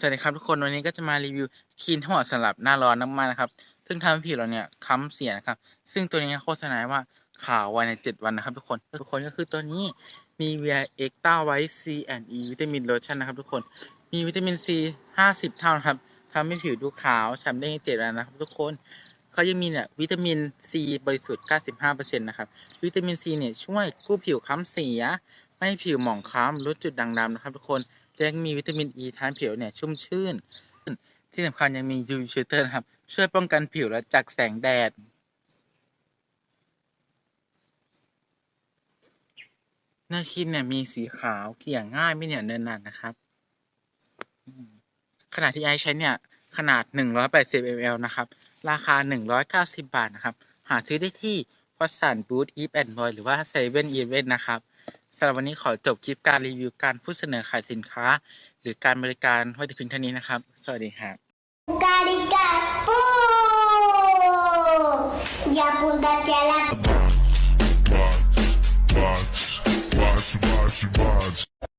สวัสดีครับทุกคนวันนี้ก็จะมารีวิวครีมทั้งหมดสำหรับหน้าร้อนน้ำมันนะครับ ซึ่งทำผิวเราเนี่ยค้ำเสียนะครับ ซึ่งตัวนี้โฆษณาว่าขาวไวใน7วันนะครับ ทุกคนทุกคนก็คือตัวนี้มีเวียเอ็กต้าไวท์ซีแอนด์อีวิตามินโลชั่นนะครับ ทุกคนมีวิตามินซี50เท่านะครับทำให้ผิวดูขาวฉ่ำได้ใน7วันนะครับ ทุกคนเขายังมีเนี่ยวิตามินซีบริสุทธิ์95%นะครับวิตามินซีเนี่ยช่วยกู้ผิวค้ำเสีย ไม่ให้ผิวหมองคล้ำลดจุดด่างดำนะครับ ทุกคน และยังมีวิตามินอ e ีทำให้ผิวเนี่ยชุ่มชื่น ที่สำคัญยังมี UV filter นะครับ ช่วยป้องกันผิวและจากแสงแดดหน้าครีมเนี่ยมีสีขาวเกลี่ยง่ายไม่เหนียวเนินนักนะครับ ขนาดที่ไอใช้เนี่ย ขนาด 180 ml นะครับ ราคา 190 บาทนะครับ หาซื้อได้ที่วัสันบูธอีฟแอนด์บอยหรือว่าเซเว่นอีเวนนะครับ สำหรับวันนี้ขอจบคลิปการรีวิวการพูดเสนอขายสินค้า หรือการบริการไว้แต่เพียงเท่านี้นะครับ สวัสดีครับ Caricapú. Y apúntate a